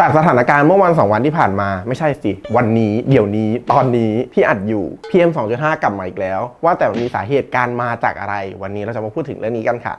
จากสถานการณ์เมื่อวันสองวันที่ผ่านมาไม่ใช่สิ วันนี้เดี๋ยวนี้ตอนนี้ที่อัดอยู่ PM 2.5 กลับมาอีกแล้ว ว่าแต่มันมีสาเหตุการมาจากอะไร วันนี้เราจะมาพูดถึงเรื่องนี้กันค่ะ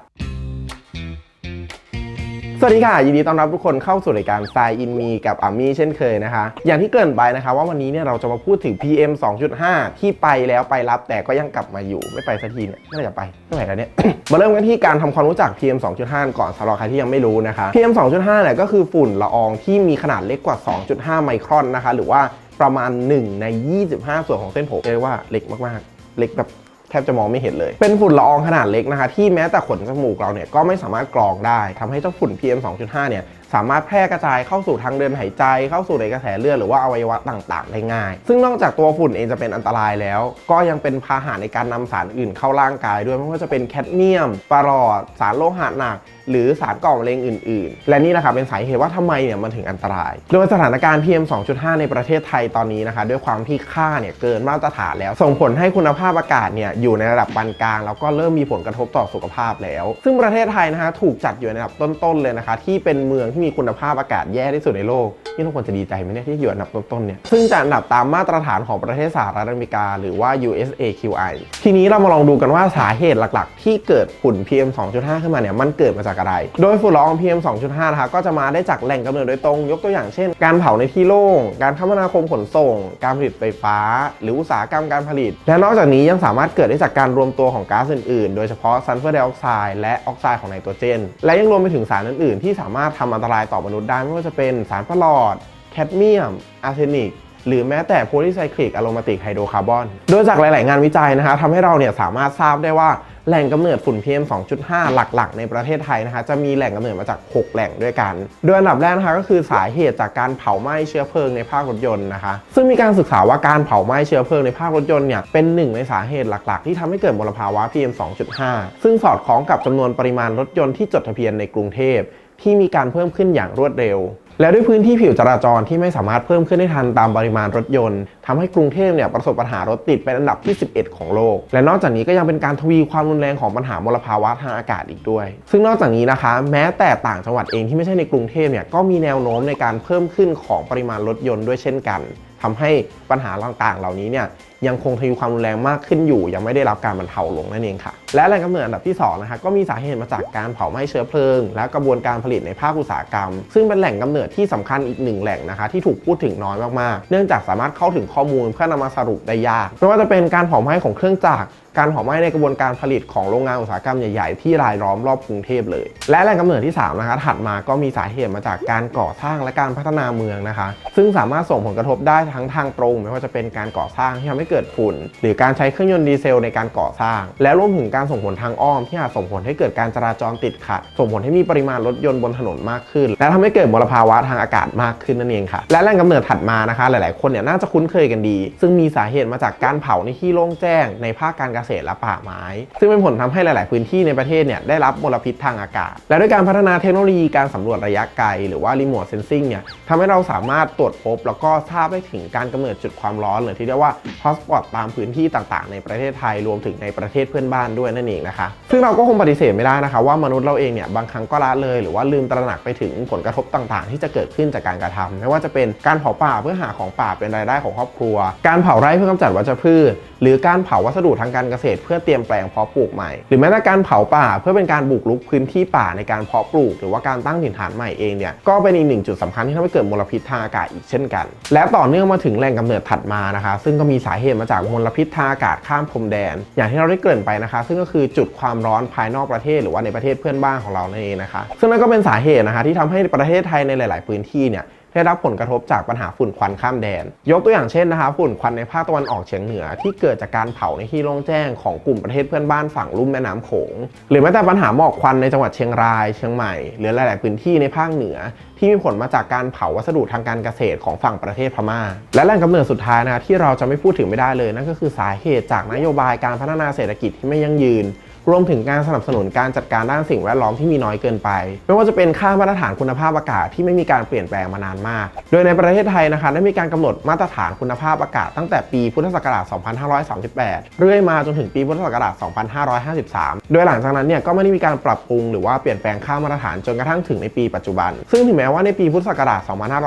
สวัสดีค่ะ ยินดีต้อนรับทุกคนเข้าสู่รายการ s ายอินมีกับอามี่เช่นเคยนะคะ อย่างที่เกริ่นไปนะคะว่าวันนี้เนี่ยเราจะมาพูดถึง PM 2.5 ที่ไปแล้วไปรับแต่ก็ยังกลับมาอยู่ไม่ไปสักทีเนี่ยไม่อไหร่จะไปไม่ไหวแล้วเนี่ย มาเริ่มกันที่การทำความรู้จัก PM 2.5 ก่อนสำหรับใครที่ยังไม่รู้นะคะ PM 2.5เนี่ยก็คือฝุ่นละอองที่มีขนาดเล็กกว่า 2.5 ไมครอนนะคะ หรือว่าประมาณ 1 ใน 25 ส่วนของเส้นผมเรียกว่าเล็กมากๆ เล็กแบบ แทบจะมองไม่เห็นเลย เป็นฝุ่นละอองขนาดเล็กนะคะ ที่แม้แต่ขนจมูกเราเนี่ยก็ไม่สามารถกรองได้ทำให้เจ้าฝุ่น PM 2.5 เนี่ย สามารถแพร่กระจายเข้าสู่ทางเดินหายใจ เข้าสู่ในกระแสเลือดหรือว่าอวัยวะต่างๆ ได้ง่าย ซึ่งนอกจากตัวฝุ่นเองจะเป็นอันตรายแล้ว ก็ยังเป็นพาหะในการนำสารอื่นเข้าร่างกายด้วยไม่ว่าจะเป็นแคดเมียมปรอดสารโลหะหนักหรือสารก่อมะเร็งอื่น ๆ และนี่แหละครับเป็นสาเหตุว่าทำไมเนี่ยมันถึงอันตราย โดยสถานการณ์ PM 2.5 ในประเทศไทยตอนนี้นะคะ ด้วยความที่ค่าเนี่ยเกินมาตรฐานแล้ว ส่งผลให้คุณภาพอากาศเนี่ยอยู่ในระดับปานกลาง แล้วก็เริ่มมีผลกระทบต่อสุขภาพแล้ว ซึ่งประเทศไทยนะคะถูกจัดอยู่ในระดับต้น ๆ เลยนะคะ ที่เป็นเมืองที่มีคุณภาพอากาศแย่ที่สุดในโลก นี่ทุกคนจะดีใจไหมเนี่ยที่อยู่อันดับต้นๆเนี่ยซึ่งจะอันดับตามมาตรฐานของประเทศสหรัฐอเมริกา หรือว่า USAQI ทีนี้เรามาลองดูกันว่าสาเหตุหลักๆ ที่เกิดฝุ่น PM 2.5 ขึ้นมาเนี่ยมันเกิดมาจากอะไร โดยฝุ่นละออง PM 2.5นะคะก็จะมาได้จากแหล่งกำเนิดโดยตรงยกตัวอย่างเช่น การเผาในที่โล่ง การคมนาคมขนส่ง การผลิตไฟฟ้า หรืออุตสาหกรรมการผลิต และนอกจากนี้ยังสามารถเกิดได้จากการรวมตัวของก๊าซอื่นๆ โดยเฉพาะซัลเฟอร์ไดออกไซด์และออกไซด์ของไนโตรเจน และยังรวมไปถึงสารอื่นๆ ที่สามารถทำอันตรายต่อมนุษย์ได้ไม่ว่าจะเป็นสารประหลอดแคดเมียมอาร์เซนิกหรือแม้แต่โพลีไซคลิกอะโรมาติกไฮโดรคาร์บอน โดยจากหลาย ๆ งานวิจัยนะคะทำให้เราเนี่ยสามารถทราบได้ว่าแหล่งกำเนิดฝุ่น PM 2.5 หลัก ๆ ในประเทศไทยนะคะ จะมีแหล่งกำเนิดมาจาก 6 แหล่งด้วยกัน โดยอันดับแรกนะคะก็คือสาเหตุจากการเผาไหม้เชื้อเพลิงในภาครถยนต์นะคะ ซึ่งมีการศึกษาว่าการเผาไหม้เชื้อเพลิงในภาครถยนต์เนี่ยเป็นหนึ่งในสาเหตุหลัก ๆ ที่ทำให้เกิดมลภาวะ PM 2.5 ซึ่งสอดคล้องกับจำนวนปริมาณรถยนต์ที่จดทะเบียนในกรุงเทพที่มีการเพิ่มขึ้นอย่างรวดเร็ว และด้วยพื้นที่ผิวจราจรที่ไม่สามารถเพิ่มขึ้นได้ทันตามปริมาณรถยนต์ ทำให้กรุงเทพเนี่ยประสบปัญหารถติดเป็นอันดับที่ 11 ของโลก และนอกจากนี้ก็ยังเป็นการทวีความรุนแรงของปัญหามลภาวะทางอากาศอีกด้วย ซึ่งนอกจากนี้นะคะ แม้แต่ต่างจังหวัดเองที่ไม่ใช่ในกรุงเทพเนี่ยก็มีแนวโน้มในการเพิ่มขึ้นของปริมาณรถยนต์ด้วยเช่นกันทำให้ปัญหาต่างๆ เหล่านี้เนี่ยยังคงทวีความรุนแรงมากขึ้นอยู่ ยังไม่ได้รับการบรรเทาลงนั่นเองค่ะ และแหล่งกำเนิดอันดับที่2นะคะก็มีสาเหตุมาจากการเผาไหม้เชื้อเพลิง และกระบวนการผลิตในภาคอุตสาหกรรม ซึ่งเป็นแหล่งกำเนิดที่สำคัญอีกหนึ่งแหล่งนะคะที่ถูกพูดถึงน้อยมากๆ เนื่องจากสามารถเข้าถึงข้อข้อมูลเพื่อนำมาสรุปได้ยาก ไม่ว่าจะเป็นการเผาไหม้ของเครื่องจักรการเผาไหม้ในกระบวนการผลิตของโรงงานอุตสาหกรรมใหญ่ ๆ ที่รายล้อมรอบกรุงเทพเลย และแหล่งกำเนิดที่3นะคะถัดมาก็มีสาเหตุมาจากการก่อสร้างและการพัฒนาเมืองนะคะ ซึ่งสามารถส่งผลกระทบได้ทั้งทางตรง ไม่ว่าจะเป็นการก่อสร้างที่ทำให้เกิดฝุ่น หรือการใช้เครื่องยนต์ดีเซลในการก่อสร้าง และรวมถึงการส่งผลทางอ้อมที่อาจส่งผลให้เกิดการจราจรติดขัด ส่งผลให้มีปริมาณรถยนต์บนถนนมากขึ้น และทำให้เกิดมลภาวะทางอากาศมากขึ้นนั่นเองค่ะ และแหล่งกำเนิดถัดมานะคะ หลาย ๆ คนเนี่ยน่าจะคุ้นเคยกันดี ซึ่งมีสาเหตุมาจากการเผาในที่โล่งแจ้งในภาคการเกเกษตรและป่าไม้ ซึ่งเป็นผลทำให้หลาย ๆ พื้นที่ในประเทศเนี่ยได้รับมลพิษทางอากาศ และด้วยการพัฒนาเทคโนโลยีการสำรวจระยะไกล หรือว่ารีโมทเซนซิงเนี่ยทำให้เราสามารถตรวจพบ แล้วก็ทราบได้ถึงการกำเนิดจุดความร้อนหรือที่เรียกว่าฮอสปอตตามพื้นที่ต่าง ๆ ในประเทศไทยรวมถึงในประเทศเพื่อนบ้านด้วยนั่นเองนะคะ ซึ่งเราก็คงปฏิเสธไม่ได้นะคะว่ามนุษย์เราเองเนี่ยบางครั้งก็ละเลยหรือว่าลืมตระหนักไปถึงผลกระทบต่าง ๆ ที่จะเกิดขึ้นจากการกระทำไม่ว่าจะเป็นการเผาป่าเพื่อหาของป่าเป็นรายได้ของครอบครัว การเผาไร่เพื่อกำจัดวัชพืช หรือการเผาวัสดุทางการเกษตร เพื่อเตรียมแปลงเพาะปลูกใหม่ หรือแม้แต่การเผาป่าเพื่อเป็นการบุกรุกพื้นที่ป่าในการเพาะปลูก หรือว่าการตั้งถิ่นฐานใหม่เองเนี่ยก็เป็นอีกหนึ่งจุดสำคัญที่ทำให้เกิดมลพิษทางอากาศอีกเช่นกัน และต่อเนื่องมาถึงแหล่งกำเนิดถัดมานะคะซึ่งก็มีสาเหตุมาจากมลพิษทางอากาศข้ามพรมแดน อย่างที่เราได้เกริ่นไปนะคะ ซึ่งก็คือจุดความร้อนภายนอกประเทศ หรือว่าในประเทศเพื่อนบ้านของเรานั่นเองนะคะ ซึ่งนั่นก็เป็นสาเหตุนะคะที่ทำให้ประเทศไทยในหลาย ๆ พื้นที่เนี่ย ได้รับผลกระทบจากปัญหาฝุ่นควันข้ามแดน ยกตัวอย่างเช่นนะคะฝุ่นควันในภาคตะวันออกเฉียงเหนือ ที่เกิดจากการเผาในที่โล่งแจ้งของกลุ่มประเทศเพื่อนบ้านฝั่งลุ่มแม่น้ำโขง หรือแม้แต่ปัญหาหมอกควันในจังหวัดเชียงราย เชียงใหม่ หรือหลาย ๆ พื้นที่ในภาคเหนือ ที่มีผลมาจากการเผาวัสดุทางการเกษตรของฝั่งประเทศพม่า และแหล่งกำเนิดสุดท้ายนะะที่เราจะไม่พูดถึงไม่ได้เลยนั่นก็คือสาเหตุจากนโยบายการพัฒนาเศรษฐกิจที่ไม่ยั่งยืน รวมถึงการสนับสนุนการจัดการด้านสิ่งแวดล้อมที่มีน้อยเกินไป ไม่ว่าจะเป็นค่ามาตรฐานคุณภาพอากาศที่ไม่มีการเปลี่ยนแปลงมานานมาก โดยในประเทศไทยนะคะได้มีการกำหนดมาตรฐานคุณภาพอากาศตั้งแต่ปีพุทธศักราช 2538 เรื่อยมาจนถึงปีพุทธศักราช 2553 โดยหลังจากนั้นเนี่ยก็ไม่ได้มีการปรับปรุงหรือว่าเปลี่ยนแปลงค่ามาตรฐานจนกระทั่งถึงในปีปัจจุบัน ซึ่งถึงแม้ว่าในปีพุทธศักราช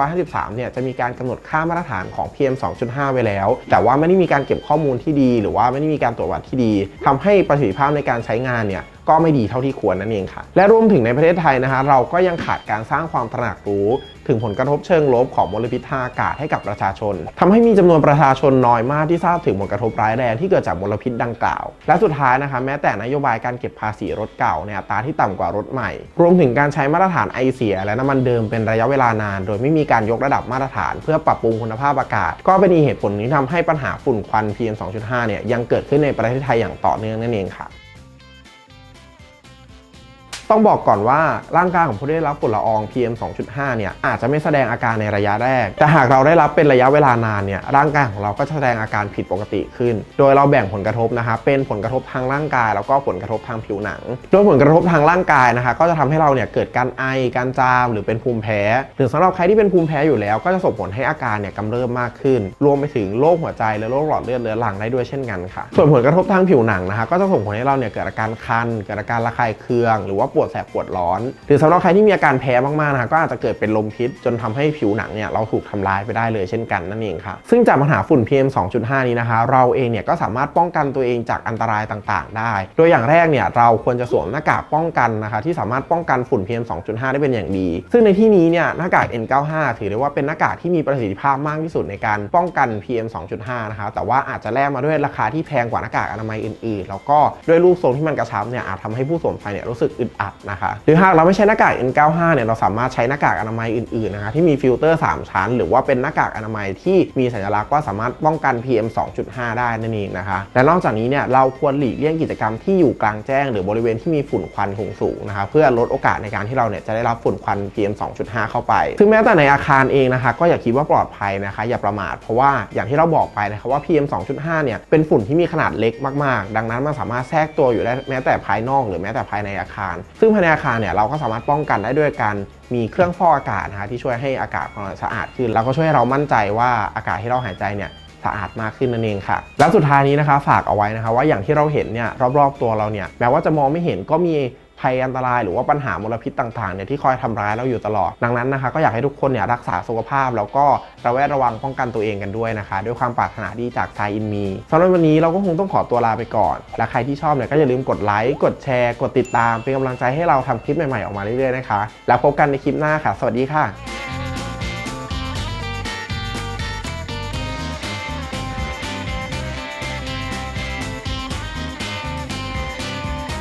2553 เนี่ยจะมีการกำหนดค่ามาตรฐานของ PM 2.5 ไว้แล้ว แต่ว่าไม่ได้มีการเก็บข้อมูลที่ดี หรือว่าไม่ได้มีการตรวจวัดที่ดีทำให้ประสิทธิภาพในการใช้งานเนี่ยก็ไม่ดีเท่าที่ควรนั่นเองค่ะ และรวมถึงในประเทศไทยนะคะเราก็ยังขาดการสร้างความตระหนักรู้ ถึงผลกระทบเชิงลบของมลพิษทางอากาศให้กับประชาชนทำให้มีจำนวนประชาชนน้อยมากที่ทราบถึงผลกระทบร้ายแรงที่เกิดจากมลพิษดังกล่าว และสุดท้ายนะคะแม้แต่นโยบายการเก็บภาษีรถเก่าในอัตราที่ต่ำกว่ารถใหม่ รวมถึงการใช้มาตรฐานไอเสีย และน้ำมันเดิมเป็นระยะเวลานาน โดยไม่มีการยกระดับมาตรฐาน เพื่อปรับปรุงคุณภาพอากาศ ก็เป็นอีเหตุผลที่ทำให้ปัญหาฝุ่นควัน PM 2.5 เนี่ยยังเกิดขึ้นในประเทศไทยอย่างต่อเนื่องนั่นเองค่ะ ต้องบอกก่อนว่าร่างกายของผู้ได้รับฝุ่นละออง PM 2.5 เนี่ยอาจจะไม่แสดงอาการในระยะแรก แต่หากเราได้รับเป็นระยะเวลานานเนี่ยร่างกายของเราก็จะแสดงอาการผิดปกติขึ้น โดยเราแบ่งผลกระทบนะคะเป็นผลกระทบทางร่างกาย แล้วก็ผลกระทบทางผิวหนัง โดยผลกระทบทางร่างกายนะคะ ก็จะทำให้เราเนี่ยเกิดการไอ การจาม หรือเป็นภูมิแพ้ หรือสำหรับใครที่เป็นภูมิแพ้อยู่แล้ว ก็จะส่งผลให้อาการเนี่ยกำเริบมากขึ้น รวมไปถึงโรคหัวใจและโรคหลอดเลือดเรื้อรังได้ด้วยเช่นกันค่ะ ส่วนผลกระทบทางผิวหนังนะคะ ก็จะส่งผลให้เราเนี่ยเกิดอาการคัน เกิดอาการระคายเคือง หรือว่าปวดวดแสบปวดร้อน หรือสำหรับใครที่มีอาการแพ้มากๆนะก็อาจจะเกิดเป็นลมพิษ จนทำให้ผิวหนังเนี่ยเราถูกทำลายไปได้เลยเช่นกันนั่นเองค่ะซึ่งจากปัญหาฝุ่น PM 2.5 นี้นะคะ เราเองเนี่ยก็สามารถป้องกันตัวเองจากอันตรายต่างๆ ได้ โดยอย่างแรกเนี่ยเราควรจะสวมหน้ากากป้องกันนะคะที่สามารถป้องกันฝุ่น PM 2.5 ได้เป็นอย่างดี ซึ่งในที่นี้เนี่ยหน้ากาก N95 ถือได้ว่าเป็นหน้ากากที่มีประสิทธิภาพมากที่สุดในการป้องกัน PM 2.5 นะคะแต่ว่าอาจจะแลกมาด้วยราคาที่แพงกว่าหน้ากากอนามัยอื่นๆ แล้วก็ด้วยรูปทรงที่มันกระชับเนี่ยอาจทำให้ผู้สวมใส่เนี่ยรู้สึกอึดอัดนะคะ หรือหากเราไม่ใช้หน้ากาก N95 เนี่ยเราสามารถใช้หน้ากากอนามัยอื่นๆนะคะที่มีฟิลเตอร์ 3 ชั้น หรือว่าเป็นหน้ากากอนามัยที่มีสัญลักษณ์ว่าสามารถป้องกัน PM 2.5 ได้นั่นเองนะคะ และนอกจากนี้เนี่ยเราควรหลีกเลี่ยงกิจกรรมที่อยู่กลางแจ้ง หรือบริเวณที่มีฝุ่นควันสูงๆนะคะเพื่อลดโอกาสในการที่เราเนี่ยจะได้รับฝุ่นควัน PM 2.5 เข้าไปซึ่งแม้แต่ในอาคารเองนะคะก็อย่าคิดว่าปลอดภัยนะคะ อย่าประมาทเพราะว่าอย่างที่เราบอกไปนะคะว่า PM 2.5 เนี่ยเป็นฝุ่นที่มีขนาดเล็กมากๆ ดังนั้นมันสามารถแทรกตัวอยู่ได้แม้แต่ภายนอก หรือแม้แต่ภายในอาคารซึ่งภายในอาคารเนี่ยเราก็สามารถป้องกันได้ด้วยการมีเครื่องฟอกอากาศนะฮะที่ช่วยให้อากาศของเราสะอาดขึ้น แล้วก็ช่วยให้เรามั่นใจว่าอากาศที่เราหายใจเนี่ย สะอาดมากขึ้นนั่นเองค่ะ แล้วสุดท้ายนี้นะคะฝากเอาไว้นะคะว่าอย่างที่เราเห็นเนี่ยรอบๆตัวเราเนี่ยแม้ว่าจะมองไม่เห็นก็มีภัยอันตรายหรือว่าปัญหามลพิษต่างๆเนี่ยที่คอยทำร้ายเราอยู่ตลอด ดังนั้นนะคะ ก็อยากให้ทุกคนเนี่ยรักษาสุขภาพ แล้วก็ระแวดระวังป้องกันตัวเองกันด้วยนะคะ ด้วยความปรารถนาดีจากไซอินมีสำหรับวันนี้เราก็คงต้องขอตัวลาไปก่อน และใครที่ชอบเนี่ยก็อย่าลืมกดไลค์กดแชร์กดติดตามเป็นกำลังใจให้เราทำคลิปใหม่ๆออกมาเรื่อยๆนะคะ แล้วพบกันในคลิปหน้าค่ะ สวัสดีค่ะ